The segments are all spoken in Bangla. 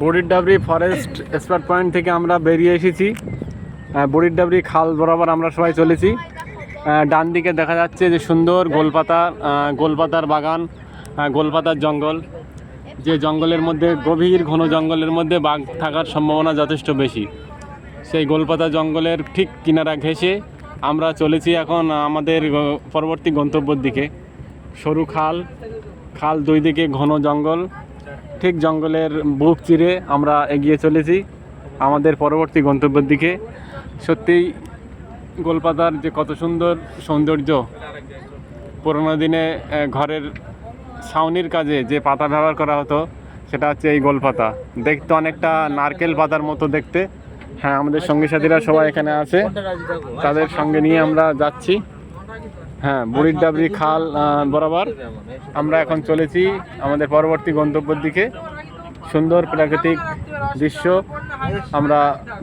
বড়ির ডাবরি ফরেস্ট স্পট পয়েন্ট থেকে আমরা বেরিয়ে এসেছি। আহ, বড়ির ডাবরি খাল বরাবর আমরা সবাই চলেছি। ডান দিকে দেখা যাচ্ছে যে সুন্দর গোলপাতা গোলপাতার বাগান গোলপাতার জঙ্গল। যে জঙ্গলের মধ্যে গভীর ঘন জঙ্গলের মধ্যে বাঘ থাকার সম্ভাবনা যথেষ্ট বেশি। সেই গোলপাতা জঙ্গলের ঠিক কিনারা ঘেঁষে আমরা চলেছি এখন আমাদের পরবর্তী গন্তব্যের দিকে। সরু খাল খাল দুই দিকে ঘন জঙ্গল। ঠিক জঙ্গলের বুক চিরে আমরা এগিয়ে চলেছি আমাদের পরবর্তী গন্তব্যের দিকে। সত্যিই গোলপাতার যে কত সুন্দর সৌন্দর্য, পুরোনো দিনে ঘরের ছাউনির কাজে যে পাতা ব্যবহার করা হতো, সেটা হচ্ছে এই গোলপাতা। দেখতে অনেকটা নারকেল পাতার মতো দেখতে। হ্যাঁ আমাদের সঙ্গী সাথীরা সবাই এখানে আছে। তাদের সঙ্গে নিয়ে আমরা যাচ্ছি। হ্যাঁ বুড়ির ডাবরি খাল বরাবর। আমরা এখন চলেছি আমাদের পরবর্তী গন্তব্যের দিকে। সুন্দর প্রাকৃতিক দৃশ্য আমরা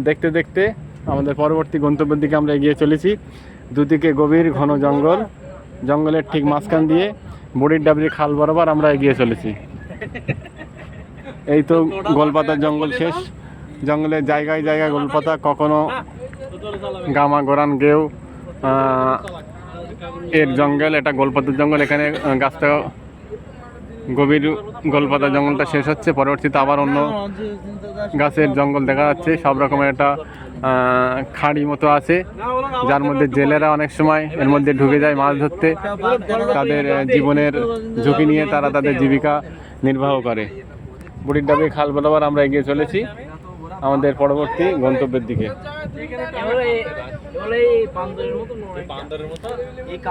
দেখতে দেখতে আমাদের পরবর্তী গন্তব্যের দিকে আমরা এগিয়ে চলেছি। দুদিকে গভীর ঘন জঙ্গল জঙ্গলের ঠিক মাঝখান দিয়ে বুড়ির ডাবরি খাল বরাবর আমরা এগিয়ে চলেছি। এই তো গোলপাতার জঙ্গল শেষ। জঙ্গলের জায়গায় জায়গায় গোলপাতা কখনো গামা গোরান গেউ আহ, এর জঙ্গল, এটা গোলপাতার জঙ্গল, এখানে গাছটা গভীর গোলপাতা জঙ্গলটা শেষ হচ্ছে, পরবর্তীতে আবার অন্য গাছের জঙ্গল দেখা যাচ্ছে, সব রকমের একটা খাঁড়ি মতো আছে, যার মধ্যে জেলেরা অনেক সময় এর মধ্যে ঢুকে যায় মাছ ধরতে, তাদের জীবনের ঝুঁকি নিয়ে তারা তাদের জীবিকা নির্বাহ করে। বুড়ির ডাবি খাল বরাবর আমরা এগিয়ে চলেছি। আমাদের পরবর্তী গন্তব্যের দিকে